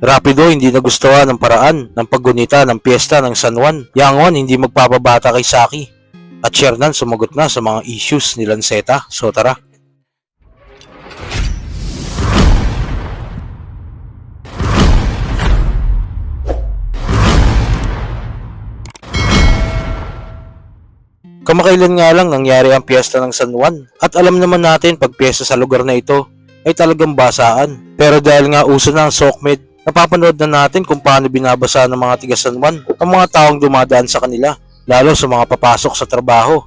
Rapido hindi nagustuhan ng paraan ng paggunita ng piyesta ng San Juan. Yangwan hindi magpapabata kay Saki. At Shernan sumagot na sa mga issues ni Lanceta. So tara. Kamakailan nga lang nangyari ang piyesta ng San Juan at alam naman natin pag piyesta sa lugar na ito ay talagang basaan. Pero dahil nga uso na ang sockmed, napapanood na natin kung paano binabasa ng mga tiga San Juan ang mga taong dumadaan sa kanila, lalo sa mga papasok sa trabaho.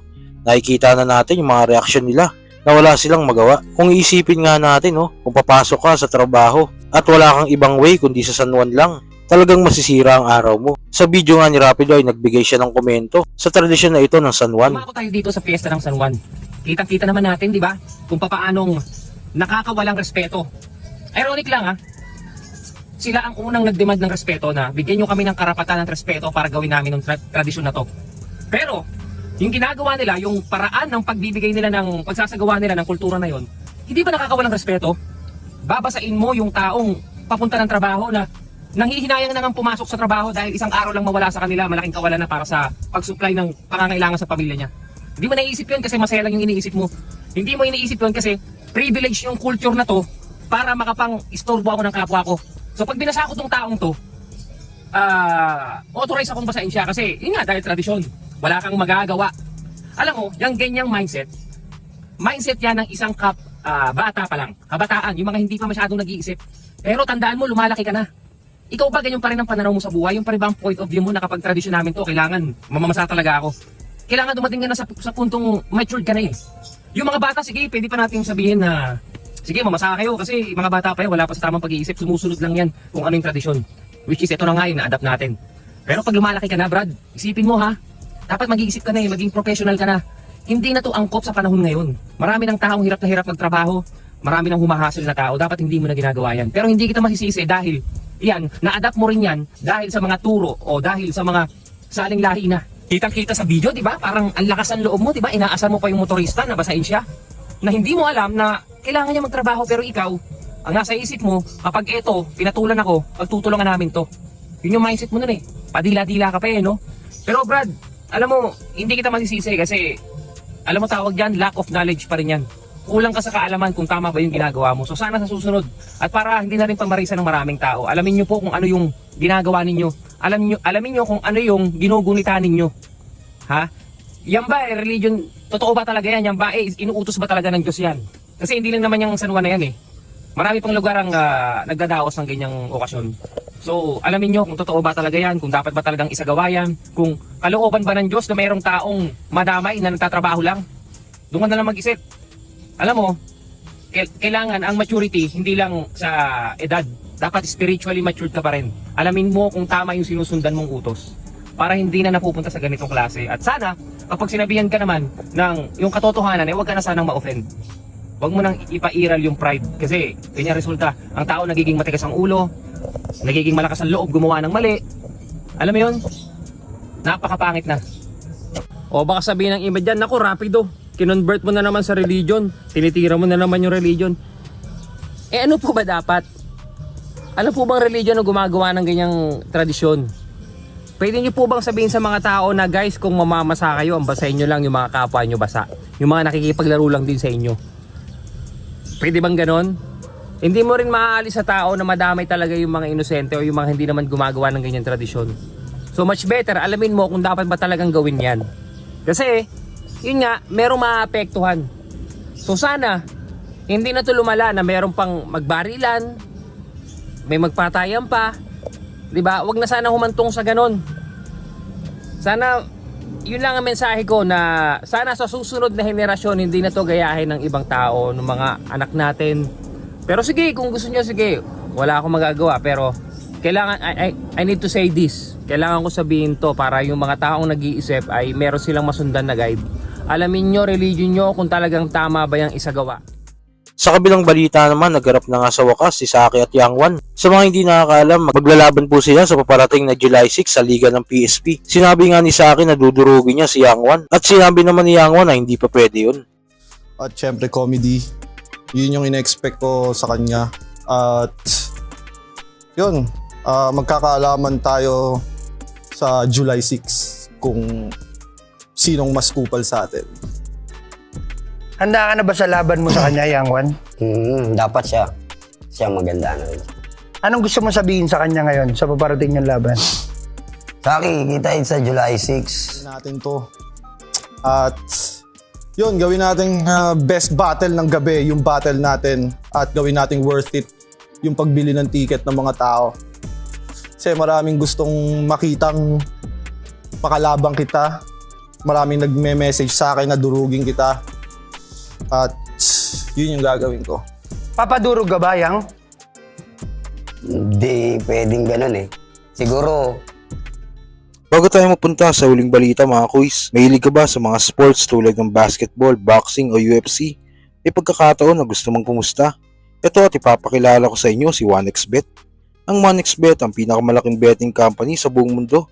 Nakikita na natin yung mga reaksyon nila na wala silang magawa. Kung iisipin nga natin, oh, kung papasok ka sa trabaho at wala kang ibang way kundi sa San Juan lang, talagang masisira ang araw mo. Sa video nga ni Rapido ay nagbigay siya ng komento sa tradisyon na ito ng San Juan. Umako tayo dito sa piyesta ng San Juan. Kitang-kita naman natin, di ba? Kung papaanong nakakawalang respeto. Ironic lang ha. Sila ang unang nag-demand ng respeto na bigyan nyo kami ng karapatan at respeto para gawin namin ng tra- tradisyon na to. Pero, yung ginagawa nila, yung paraan ng pagbibigay nila ng pagsasagawa nila ng kultura na yon, hindi ba nakakawalang respeto? Babasain mo yung taong papunta ng trabaho na nanghihinayang na nga pumasok sa trabaho dahil isang araw lang mawala sa kanila, malaking kawalan na para sa pag-supply ng pangangailangan sa pamilya niya. Hindi mo naiisip yun kasi masaya lang yung iniisip mo. Hindi mo iniisip yun kasi privilege yung culture na to para makapang-istorbo ako ng kapwa ko. So pag binasa ko tong taong to, ah authorize akong basahin siya kasi yun nga dahil tradisyon. Wala kang magagawa. Alam mo, yung ganyang mindset, mindset yan ng isang kap, ah, bata pa lang, kabataan, yung mga hindi pa masyadong nag-iisip. Pero tandaan mo, lumalaki ka na. Ikaw ba ganyan pa rin ang pananaw mo sa buhay? Yung pa rin ba ang point of view mo na kapag tradisyon namin to, kailangan mamamasa talaga ako. Kailangan dumating ka na sa, sa puntong matured ka na eh. Yung mga bata, sige, pwede pa natin sabihin na sige, mamasa kayo kasi mga bata pa yan, wala pa sa tamang pag-iisip, sumusunod lang yan kung ano yung tradisyon. Which is, ito na nga yun, na-adapt natin. Pero pag lumalaki ka na, Brad, isipin mo ha, dapat mag-iisip ka na eh, maging professional ka na. Hindi na to angkop sa panahon ngayon. Marami ng taong hirap na hirap magtrabaho, marami ng humahasol na tao, dapat hindi mo na ginagawa yan. Pero hindi kita masisisi dahil yan, na-adapt mo rin yan dahil sa mga turo o dahil sa mga saling lahi na. Kitang-kita sa video, di ba? Parang ang lakas ng loob mo, di ba? Inaasar mo pa yung motorista na basahin siya. Na hindi mo alam na kailangan niya magtrabaho pero ikaw, ang nasa isip mo, kapag eto, pinatulan ako, pagtutulungan namin to. Yun yung mindset mo nun eh. Padila-dila ka pa eh, no? Pero Brad, alam mo, hindi kita masisisi kasi, alam mo tawag dyan, lack of knowledge pa rin yan. Kulang ka sa kaalaman kung tama ba yung ginagawa mo. So sana sa susunod, at para hindi na rin pamarisan ng maraming tao, alamin nyo po kung ano yung ginagawa ninyo. Alam nyo, alamin nyo kung ano yung ginugunita ninyo. Ha? Yan ba, eh, religion, totoo ba talaga yan? Yan ba, eh, inuutos ba talaga ng Diyos yan? Kasi hindi lang naman yung San Juan na yan eh. Marami pang lugar ang ah, nagdadaos ng ganyang okasyon. So, alamin nyo kung totoo ba talaga yan, kung dapat ba talagang isagawa yan, kung kalooban ba ng Diyos na mayroong taong madamay na nagtatrabaho lang. Doon na lang mag-isip. Alam mo, kail- kailangan ang maturity hindi lang sa edad. Dapat spiritually matured ka pa rin. Alamin mo kung tama yung sinusundan mong utos para hindi na napupunta sa ganitong klase. At sana, kapag sinabihan ka naman ng yung katotohanan, eh, huwag ka na sanang ma-offend. Huwag mo nang ipairal yung pride kasi ganyan resulta. Ang tao nagiging matigas ang ulo, nagiging malakas ang loob gumawa ng mali. Alam mo yun? Napakapangit na. O baka sabihin ng iba dyan, naku rapido, kinonvert mo na naman sa religion, tinitira mo na naman yung religion. Eh ano po ba dapat? Ano po bang religion ang gumagawa ng ganyang tradisyon? Pwede niyo po bang sabihin sa mga tao na guys kung mamamasa kayo, ang basahin nyo lang yung mga kapwa nyo basa. Yung mga nakikipaglaro lang din sa inyo. Pwede bang ganon? Hindi mo rin maaalis sa tao na madamay talaga yung mga inosente o yung mga hindi naman gumagawa ng ganyang tradisyon. So much better, alamin mo kung dapat ba talagang gawin yan. Kasi, yun nga, merong maapektuhan. So sana, hindi na to lumala na meron pang magbarilan, may magpatayan pa, 'di ba? Wag na sana humantong sa ganon. Sana yun lang ang mensahe ko na sana sa susunod na henerasyon hindi na to gayahin ng ibang tao, ng mga anak natin. Pero sige, kung gusto niyo sige, wala akong magagawa pero kailangan I, I, I need to say this. Kailangan ko sabihin to para yung mga taong nag-iisip ay meron silang masundan na guide. Alamin nyo, religion nyo kung talagang tama ba yung isagawa. Sa kabilang balita naman, nagharap na nga sa wakas si Saki at Yangwan. Sa mga hindi nakakaalam, maglalaban po sila sa paparating na July 6 sa liga ng PSP. Sinabi nga ni Saki na dudurugin niya si Yangwan. At sinabi naman ni Yangwan na hindi pa pwede yun. At syempre comedy. Yun yung in-expect ko sa kanya. At yun, ah, magkakaalaman tayo sa July 6 kung sinong mas kupal sa atin. Handa ka na ba sa laban mo sa kanya, Yang Wan? Hmm, dapat siya. Siya maganda na rin. Anong gusto mo sabihin sa kanya ngayon sa paparating niyang laban? Sa akin, kita sa July 6. natin to. At yun, gawin natin best battle ng gabi, yung battle natin at gawin nating worth it yung pagbili ng ticket ng mga tao. Kasi maraming gustong makitang pakalabang kita. Maraming nagme-message sa akin na durugin kita. At yun yung gagawin ko. Papadurog ka ba, Yang? Hindi pwedeng ganun eh. Siguro, Bago tayo mapunta sa huling balita mga kuys, mahilig ka ba sa mga sports tulad ng basketball, boxing o UFC? May pagkakataon na gusto mong kumusta? Ito at ipapakilala ko sa inyo si 1xBet. Ang 1xBet ang pinakamalaking betting company sa buong mundo.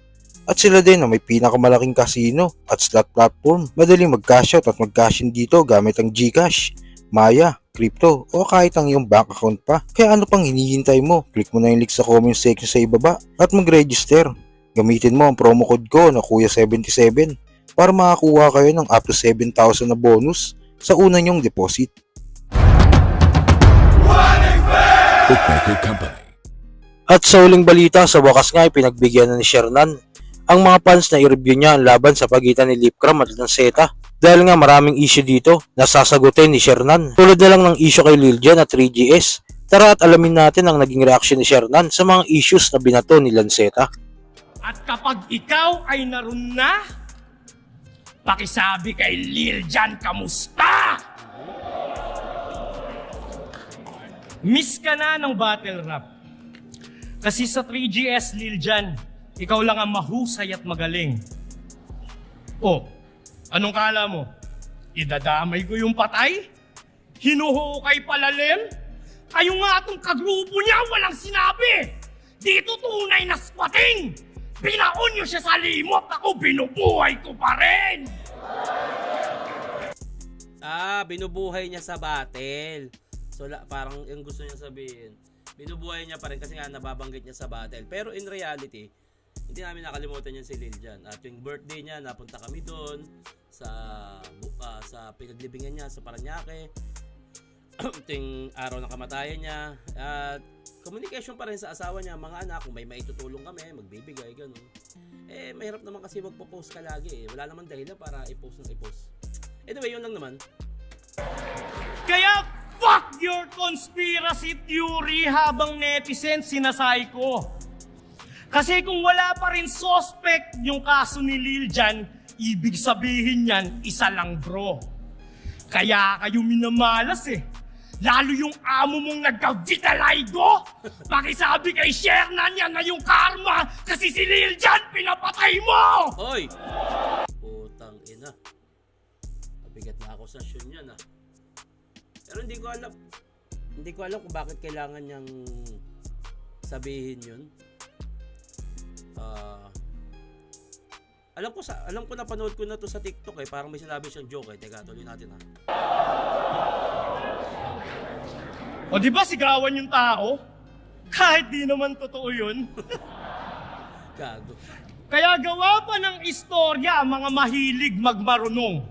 At sila din ang may pinakamalaking casino at slot platform. Madaling mag-cash out at mag-cash in dito gamit ang GCash, Maya, crypto o kahit ang iyong bank account pa. Kaya ano pang hinihintay mo? Click mo na yung link sa comment section sa ibaba at mag-register. Gamitin mo ang promo code ko na Kuya77 para makakuha kayo ng up to 7,000 na bonus sa una nyong deposit. Bookmaker Company. At sa huling balita, sa wakas nga ay pinagbigyan na ni Shernan ang mga fans na i-review niya ang laban sa pagitan ni Lipcram at Lanceta. Dahil nga maraming issue dito na sasagutin ni Shernan. Tulad na lang ng issue kay Liljan at 3GS. Tara at alamin natin ang naging reaction ni Shernan sa mga issues na binato ni Lanceta. At kapag ikaw ay naroon na, pakisabi kay Lil Jan, kamusta? Miss ka na ng battle rap. Kasi sa 3GS, Lil Jan, ikaw lang ang mahusay at magaling. Oh, anong kala mo? Idadamay ko yung patay? Hinuhukay palalim? Kayo nga atong kagrupo niya, walang sinabi! Dito tunay na squatting! Binaon niyo siya sa limot, ako binubuhay ko pa rin! Ah, binubuhay niya sa battle. So la, parang yung gusto niya sabihin, binubuhay niya pa rin kasi nga nababanggit niya sa battle. Pero in reality, hindi namin nakalimutan yan si Liljan. At yung birthday niya, napunta kami doon sa ah, sa pinaglibingan niya sa Paranaque. Ito yung araw ng kamatayan niya. At communication pa rin sa asawa niya, mga anak, kung may maitutulong kami, magbibigay, ganun. Eh, mahirap naman kasi magpo-post ka lagi eh. Wala naman dahilan para i-post ng i-post. Anyway, yun lang naman. Kaya fuck your conspiracy theory habang netizen sinasay ko. Kasi kung wala pa rin suspect yung kaso ni Lil Jan, ibig sabihin yan, isa lang bro. Kaya kayo minamalas eh. Lalo yung amo mong nagka-vitaligo. Pakisabi kay Shernan yan na yung karma kasi si Lil Jan pinapatay mo! Hoy! Putang ina. Mabigat na akusasyon yan ah. Pero hindi ko alam. Hindi ko alam kung bakit kailangan niyang sabihin yun. Ah... alam ko sa alam ko na panood ko na to sa TikTok eh, parang may sinabi siyang joke eh. Teka, tuloy natin ah. O di ba sigawan yung tao? Kahit di naman totoo yun. Gago. Kaya gawa pa ng istorya ang mga mahilig magmarunong.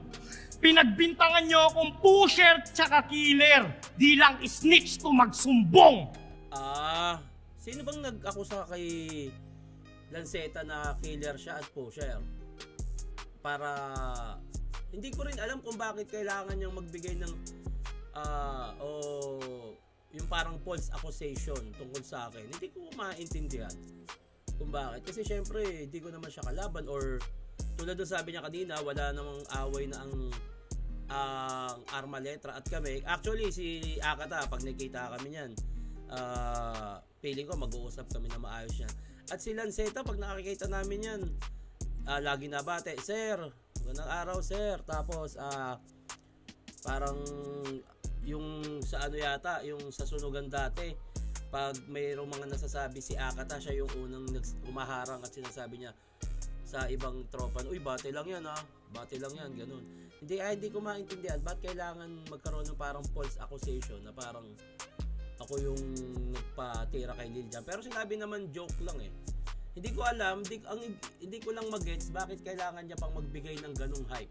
Pinagbintangan nyo akong pusher tsaka killer. Di lang snitch to magsumbong. Ah, sino bang nag-akusa kay Lanceta na killer siya at pusher? Para hindi ko rin alam kung bakit kailangan niyang magbigay ng ah o yung parang false accusation tungkol sa akin. Hindi ko maintindihan kung bakit. Kasi syempre, hindi ko naman siya kalaban or tulad ng sabi niya kanina, wala namang away na ang ang arma letra at kami. Actually, si Akata, pag nagkita kami niyan, ah feeling ko mag-uusap kami na maayos yan. At si Lanceta, pag nakikita namin yan, ah, lagi nabate, Sir, magandang araw, Sir. Tapos, ah, parang yung sa ano yata, yung sa sunugan dati, pag mayroong mga nasasabi si Akata, siya yung unang umaharang at sinasabi niya sa ibang tropa, uy, bate lang yan ha, bate lang yan, ganun. Hindi, ay, hindi ko maintindihan, ba't kailangan magkaroon ng parang false accusation na parang, ako yung nagpatira kay Lil Jon. Pero sinabi naman joke lang eh. Hindi ko alam, hindi, ang, hindi ko lang magets bakit kailangan niya pang magbigay ng ganung hype.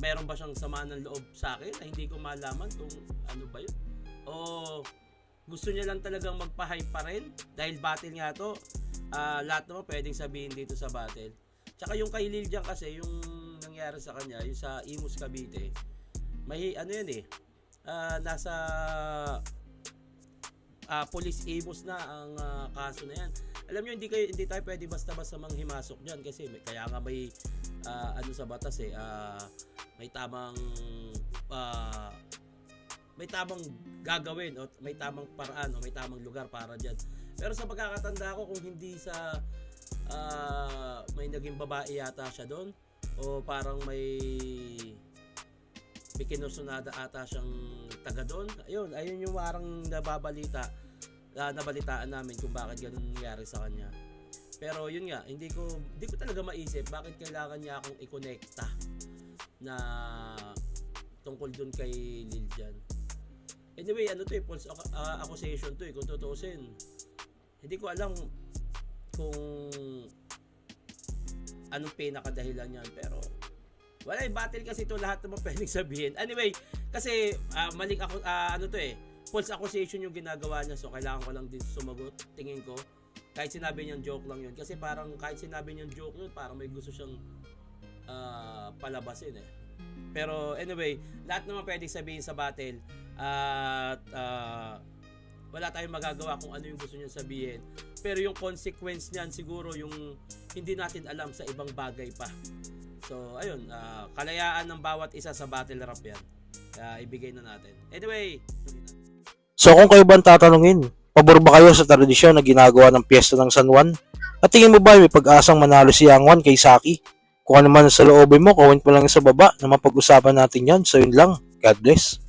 Meron ba siyang sama ng loob sa akin na hindi ko malaman kung ano ba yun? O gusto niya lang talagang magpa-hype pa rin dahil battle nga to. ah, lahat naman pwedeng sabihin dito sa battle. Tsaka yung kay Lil Jon kasi yung nangyari sa kanya, yung sa Imus Cavite, may ano yan eh, ah, nasa ah, police Imus na ang ah, kaso na yan. Alam niyo hindi kayo hindi tayo pwede basta-basta manghimasok diyan kasi may, kaya nga may ah, ano sa batas eh ah, may tamang ah, may tamang gagawin o may tamang paraan o may tamang lugar para diyan. Pero sa pagkakatanda ko kung hindi sa ah, may naging babae yata siya doon o parang may may kinusunada ata siyang taga doon. Ayun, ayun yung parang nababalita na nabalitaan namin kung bakit ganun nangyari sa kanya. Pero yun nga, hindi ko hindi ko talaga maisip bakit kailangan niya akong i-connecta na tungkol dun kay Lil Jon. Anyway, ano to eh, false ac- accusation to eh, kung tutuusin. Hindi ko alam kung anong pinakadahilan niyan, pero wala battle kasi ito lahat naman pwedeng sabihin. Anyway, kasi ah, mali ako, ah, ano to eh, false accusation yung ginagawa niya, so kailangan ko lang din sumagot, tingin ko. Kahit sinabi niyang joke lang yun. Kasi parang kahit sinabi niyang joke yun, parang may gusto siyang ah, palabasin eh. Pero anyway, lahat naman pwedeng sabihin sa battle at ah, wala tayong magagawa kung ano yung gusto niya sabihin. Pero yung consequence niyan siguro yung hindi natin alam sa ibang bagay pa. So, ayun, ah, kalayaan ng bawat isa sa battle rap yan. Kaya ibigay na natin. Anyway. So kung kayo ba ang tatanungin, pabor ba kayo sa tradisyon na ginagawa ng piyesta ng San Juan? At tingin mo ba may pag-asang manalo si Yang Juan kay Saki? Kung ano man sa loobin mo, comment mo lang sa baba na mapag-usapan natin yan. So yun lang. God bless.